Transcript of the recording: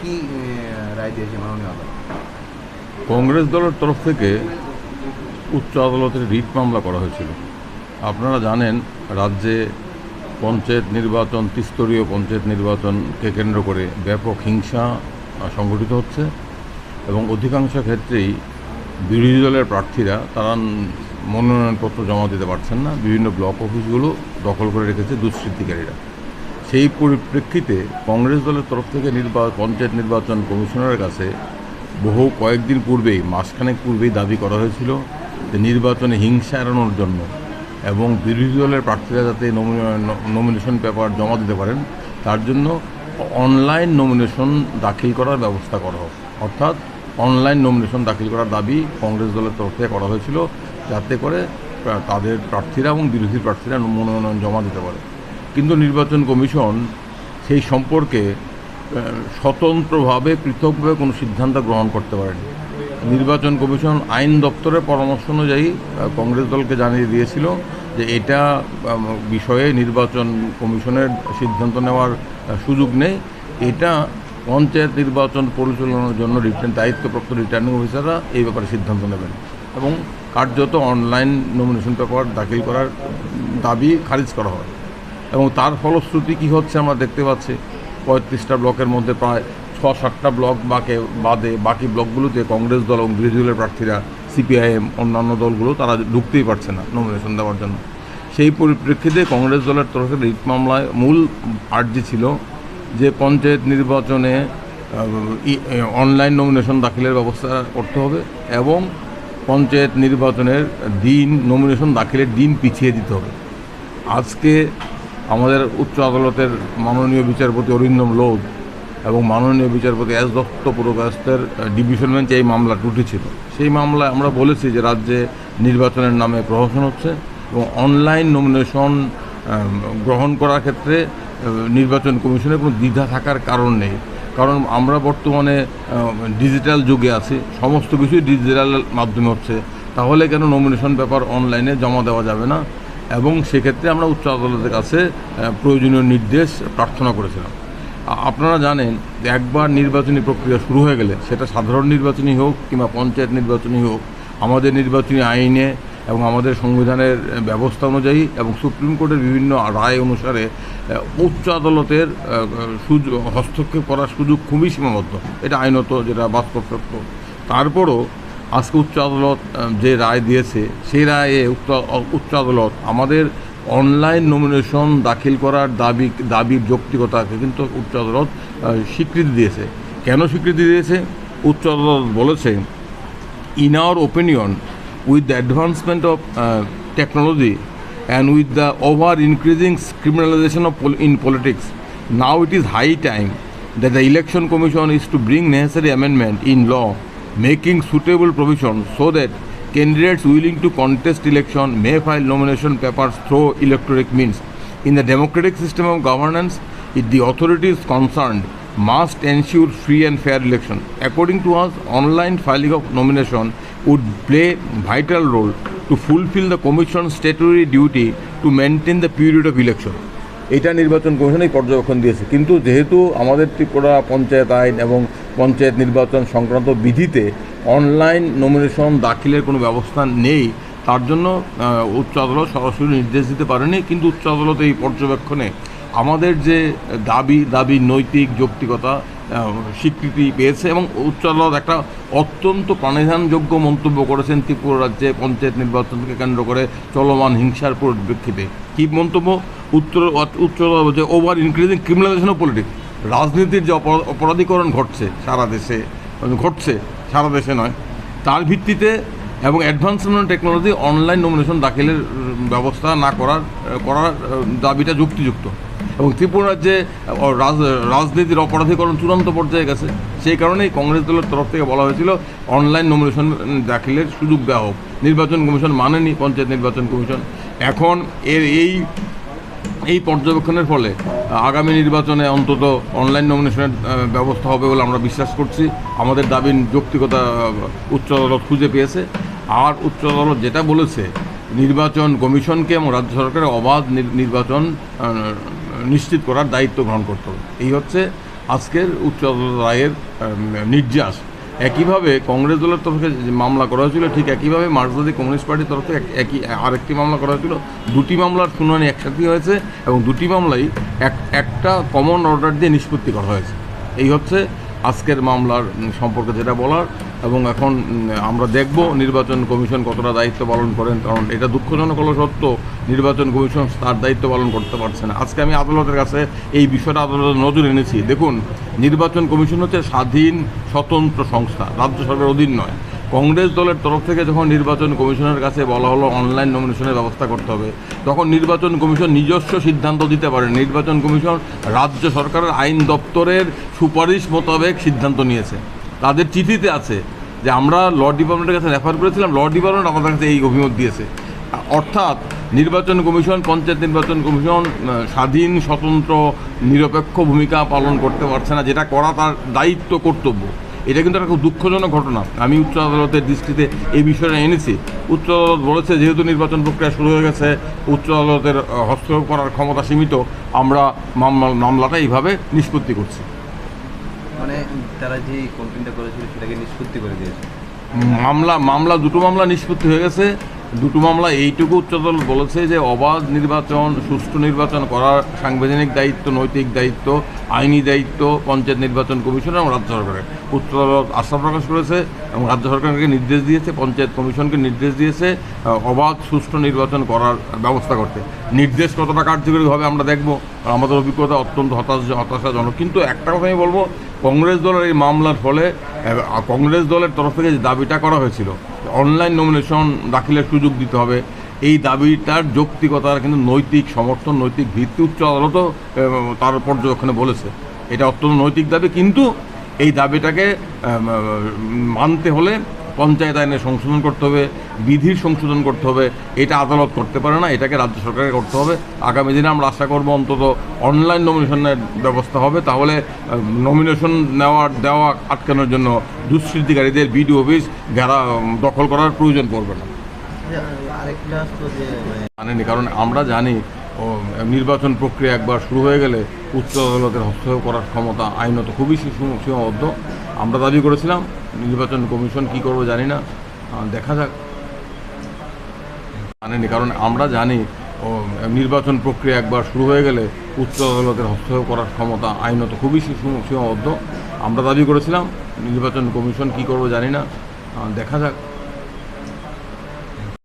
কি রায় দিয়েছে মাননীয় আদালত? কংগ্রেস দলের তরফ থেকে উচ্চ আদালতের রিট মামলা করা হয়েছিল। আপনারা জানেন, রাজ্যে পঞ্চায়েত নির্বাচন, ত্রিস্তরীয় পঞ্চায়েত নির্বাচনকে কেন্দ্র করে ব্যাপক হিংসা সংগঠিত হচ্ছে এবং অধিকাংশ ক্ষেত্রেই বিরোধী দলের প্রার্থীরা তারা মনোনয়নপত্র জমা দিতে পারছেন না। বিভিন্ন ব্লক অফিসগুলো দখল করে রেখেছে দুষ্কৃতিকারীরা। সেই পরিপ্রেক্ষিতে কংগ্রেস দলের তরফ থেকে নির্বা, পঞ্চায়েত নির্বাচন কমিশনারের কাছে বহু কয়েকদিন পূর্বেই, মাসখানেক পূর্বেই দাবি করা হয়েছিল যে নির্বাচনে হিংসা এড়ানোর জন্য এবং বিরোধী দলের প্রার্থীরা যাতে নমিনেশন পেপার জমা দিতে পারেন, তার জন্য অনলাইন নমিনেশন দাখিল করার ব্যবস্থা করা হোক। অর্থাৎ অনলাইন নমিনেশন দাখিল করার দাবি কংগ্রেস দলের তরফ থেকে করা হয়েছিল, যাতে করে তাদের প্রার্থীরা এবং বিরোধী প্রার্থীরা মনোনয়ন জমা দিতে পারে। কিন্তু নির্বাচন কমিশন সেই সম্পর্কে স্বতন্ত্রভাবে, পৃথকভাবে কোনো সিদ্ধান্ত গ্রহণ করতে পারেনি। নির্বাচন কমিশন আইন দপ্তরের পরামর্শ অনুযায়ী কংগ্রেস দলকে জানিয়ে দিয়েছিল যে এটা বিষয়ে নির্বাচন কমিশনের সিদ্ধান্ত নেওয়ার সুযোগ নেই। এটা পঞ্চায়েত নির্বাচন পরিচালনার জন্য রিটার্ন, দায়িত্বপ্রাপ্ত রিটার্নিং অফিসাররা এই ব্যাপারে সিদ্ধান্ত নেবেন এবং কার্যত অনলাইন নমিনেশন পেপার দাখিল করার দাবি খারিজ করা হয়। এবং তার ফলশ্রুতি কী হচ্ছে আমরা দেখতে পাচ্ছি। পঁয়ত্রিশটা ব্লকের মধ্যে প্রায় ছ সাতটা ব্লক বাকে বাদে বাকি ব্লকগুলোতে কংগ্রেস দল এবং বিরোধী দলের প্রার্থীরা, সিপিআইএম, অন্যান্য দলগুলো, তারা ঢুকতেই পারছে না নমিনেশন দেওয়ার জন্য। সেই পরিপ্রেক্ষিতে কংগ্রেস দলের তরফে রিট মামলায় মূল আর্জি ছিল যে পঞ্চায়েত নির্বাচনে অনলাইন নমিনেশন দাখিলের ব্যবস্থা করতে হবে এবং পঞ্চায়েত নির্বাচনের দিন নমিনেশন দাখিলের দিন পিছিয়ে দিতে হবে। আজকে আমাদের উচ্চ আদালতের মাননীয় বিচারপতি অরিন্দম লোধ এবং মাননীয় বিচারপতি এস দত্ত পুরকাস্তের ডিভিশন বেঞ্চে এই মামলা উঠেছিল সেই মামলায় আমরা বলেছি যে রাজ্যে নির্বাচনের নামে প্রহসন হচ্ছে এবং অনলাইন নমিনেশন গ্রহণ করার ক্ষেত্রে নির্বাচন কমিশনের কোনো দ্বিধা থাকার কারণ নেই। কারণ আমরা বর্তমানে ডিজিটাল যুগে আছি, সমস্ত কিছুই ডিজিটাল মাধ্যমে হচ্ছে। তাহলে কেন নমিনেশন পেপার অনলাইনে জমা দেওয়া যাবে না? এবং সেক্ষেত্রে আমরা উচ্চ আদালতের কাছে প্রয়োজনীয় নির্দেশ প্রার্থনা করেছিলাম। আপনারা জানেন একবার নির্বাচনী প্রক্রিয়া শুরু হয়ে গেলে, সেটা সাধারণ নির্বাচনই হোক কিংবা পঞ্চায়েত নির্বাচনই হোক, আমাদের নির্বাচনী আইনে এবং আমাদের সংবিধানের ব্যবস্থা অনুযায়ী এবং সুপ্রিম কোর্টের বিভিন্ন রায় অনুসারে উচ্চ আদালতের সুযোগ হস্তক্ষেপ করার সুযোগ খুবই সীমাবদ্ধ। এটা আইনত যেটা বাস্তব সত্য। তারপরও আজকে উচ্চ আদালত যে রায় দিয়েছে, সেই রায়ে উচ্চ আদালত আমাদের অনলাইন নমিনেশন দাখিল করার দাবি, দাবির যৌক্তিকতাকে কিন্তু উচ্চ আদালত স্বীকৃতি দিয়েছে। কেন স্বীকৃতি দিয়েছে? উচ্চ আদালত বলেছে in our opinion with the advancement of technology and with the over increasing criminalisation of in politics now it is high time that the election commission is to bring necessary amendment in law making suitable provisions so that candidates willing to contest election may file nomination papers through electronic means. In the democratic system of governance, it, the authorities concerned must ensure free and fair election. According to us, online filing of nomination would play vital role to fulfill the commission's statutory duty to maintain the period of election. এটা নির্বাচন commission এই পর্যবেক্ষণ দিয়েছে। কিন্তু যেহেতু আমাদের ত্রিপুরা পঞ্চায়েত আইন এবং পঞ্চায়েত নির্বাচন সংক্রান্ত বিধিতে অনলাইন নমিনেশন দাখিলের কোনো ব্যবস্থা নেই, তার জন্য উচ্চ আদালত সরাসরি নির্দেশ দিতে পারেনি। কিন্তু উচ্চ আদালত এই পর্যবেক্ষণে আমাদের যে দাবি দাবি নৈতিক, যৌক্তিকতা স্বীকৃতি পেয়েছে এবং উচ্চ আদালত একটা অত্যন্ত প্রাণিধানযোগ্য মন্তব্য করেছেন ত্রিপুরা রাজ্যে পঞ্চায়েত নির্বাচনকে কেন্দ্র করে চলমান হিংসার পরিপ্রেক্ষিতে। কী মন্তব্য? উত্তর উচ্চ over increasing criminalisation of politics রাজনীতির যে অপরা- অপরাধীকরণ ঘটছে সারা দেশে মানে ঘটছে সারা দেশে নয়, তার ভিত্তিতে এবং অ্যাডভান্সমেন্ট টেকনোলজি অনলাইন নমিনেশন দাখিলের ব্যবস্থা না করার করার দাবিটা যুক্তিযুক্ত। এবং ত্রিপুরা যে রাজ- রাজনীতির অপরাধীকরণ চূড়ান্ত পর্যায়ে গেছে। সেই কারণেই কংগ্রেস দলের তরফ থেকে বলা হয়েছিল অনলাইন নমিনেশন দাখিলের সুযোগ দেওয়া হোক। নির্বাচন কমিশন মানেনি পঞ্চায়েত নির্বাচন কমিশন। এখন এর এই এই পর্যবেক্ষণের ফলে আগামী নির্বাচনে অন্তত অনলাইন নমিনেশনের ব্যবস্থা হবে বলে আমরা বিশ্বাস করছি। আমাদের দাবির যৌক্তিকতা উচ্চ আদালত খুঁজে পেয়েছে। আর উচ্চ আদালত যেটা বলেছে, নির্বাচন কমিশনকে এবং রাজ্য সরকারের অবাধ নির- নির্বাচন নিশ্চিত করার দায়িত্ব গ্রহণ করতে হবে। এই হচ্ছে আজকের উচ্চ আদালত রায়ের নির্যাস। একইভাবে কংগ্রেস দলের তরফে যে মামলা করা হয়েছিল, ঠিক একইভাবে মার্কসবাদী কমিউনিস্ট পার্টির তরফে একই, আরেকটি মামলা করা হয়েছিল। দুটি মামলার শুনানি একসাথেই হয়েছে এবং দুটি মামলাই এক একটা কমন অর্ডার দিয়ে নিষ্পত্তি করা হয়েছে। এই হচ্ছে আজকের মামলার সম্পর্কে যেটা বলার। এবং এখন আমরা দেখব নির্বাচন কমিশন কতটা দায়িত্ব পালন করেন, কারণ এটা দুঃখজনক হলো সত্য নির্বাচন কমিশন তার দায়িত্ব পালন করতে পারছে না। আজকে আমি আদালতের কাছে এই বিষয়টা আদালতের নজর এনেছি। দেখুন, নির্বাচন কমিশন হচ্ছে স্বাধীন, স্বতন্ত্র সংস্থা, রাজ্য সরকারের অধীন নয়। কংগ্রেস দলের তরফ থেকে যখন নির্বাচন কমিশনের কাছে বলা হলো অনলাইন নমিনেশনের ব্যবস্থা করতে হবে, তখন নির্বাচন কমিশন নিজস্ব সিদ্ধান্ত দিতে পারে নির্বাচন কমিশন রাজ্য সরকারের আইন দপ্তরের সুপারিশ মোতাবেক সিদ্ধান্ত নিয়েছে। তাদের চিঠিতে আছে যে আমরা ল ডিপার্টমেন্টের কাছে রেফার করেছিলাম ল ডিপার্টমেন্ট আমাদের কাছে এই অভিমত দিয়েছে। অর্থাৎ নির্বাচন কমিশন, পঞ্চায়েত নির্বাচন কমিশন স্বাধীন, স্বতন্ত্র, নিরপেক্ষ ভূমিকা পালন করতে পারছে না, যেটা করা তার দায়িত্ব, কর্তব্য। এটা কিন্তু একটা খুব দুঃখজনক ঘটনা। আমি উচ্চ আদালতের দৃষ্টিতে এই বিষয়টা এনেছি। উচ্চ আদালত বলেছে, যেহেতু নির্বাচন প্রক্রিয়া শুরু হয়ে গেছে, উচ্চ আদালতের হস্তক্ষেপ করার ক্ষমতা সীমিত, আমরা মামলা, মামলাটা এইভাবে নিষ্পত্তি করছি। তারা যে কমপ্লেনটা করেছিল সেটাকে নিষ্পত্তি করে দিয়েছে। মামলা মামলা, দুটো মামলা নিষ্পত্তি হয়ে গেছে। দুটো মামলা এইটুকু উচ্চতল বলেছে যে অবাধ নির্বাচন, সুষ্ঠু নির্বাচন করার সাংবিধানিক দায়িত্ব, নৈতিক দায়িত্ব আইনি দায়িত্ব পঞ্চায়েত নির্বাচন কমিশন এবং রাজ্য সরকারের। উচ্চ আদালত আস্থা প্রকাশ করেছে এবং রাজ্য সরকারকে নির্দেশ দিয়েছে, পঞ্চায়েত কমিশনকে নির্দেশ দিয়েছে অবাধ, সুষ্ঠু নির্বাচন করার ব্যবস্থা করতে। নির্দেশ কতটা কার্যকরী হবে আমরা দেখব। আমাদের অভিজ্ঞতা অত্যন্ত হতাশ হতাশাজনক। কিন্তু একটা কথা আমি বলব, কংগ্রেস দলের এই মামলার ফলে কংগ্রেস দলের তরফ থেকে যে দাবিটা করা হয়েছিল অনলাইন নমিনেশন দাখিলের সুযোগ দিতে হবে এই দাবিটার যৌক্তিকতার কিন্তু নৈতিক সমর্থন, নৈতিক ভিত্তি উচ্চ আদালতও তার পর্যবেক্ষণে বলেছে। এটা অত্যন্ত নৈতিক দাবি, কিন্তু এই দাবিটাকে মানতে হলে পঞ্চায়েত আইনে সংশোধন করতে হবে, বিধির সংশোধন করতে হবে। এটা আদালত করতে পারে না, এটাকে রাজ্য সরকারকে করতে হবে। আগামী দিনে আমরা আশা করব অন্তত অনলাইন নমিনেশনের ব্যবস্থা হবে। তাহলে নমিনেশন নেওয়ার দেওয়া আটকানোর জন্য দুষ্কৃতিকারীদের বিডিও অফিস যারা দখল করার প্রয়োজন পড়বে না। মানে জানেনি কারণ আমরা জানি নির্বাচন প্রক্রিয়া একবার শুরু হয়ে গেলে উচ্চ আদালতের হস্তক্ষেপ করার ক্ষমতা আইনত খুবই সীম- সীমাবদ্ধ। আমরা দাবি করেছিলাম, নির্বাচন কমিশন কি করবে জানি না। দেখা যাক। জানেনি কারণ আমরা জানি নির্বাচন প্রক্রিয়া একবার শুরু হয়ে গেলে উচ্চ আদালতের হস্তক্ষেপ করার ক্ষমতা আইনত খুবই সীম- সীমাবদ্ধ। আমরা দাবি করেছিলাম, নির্বাচন কমিশন কি করব জানি না। দেখা যাক।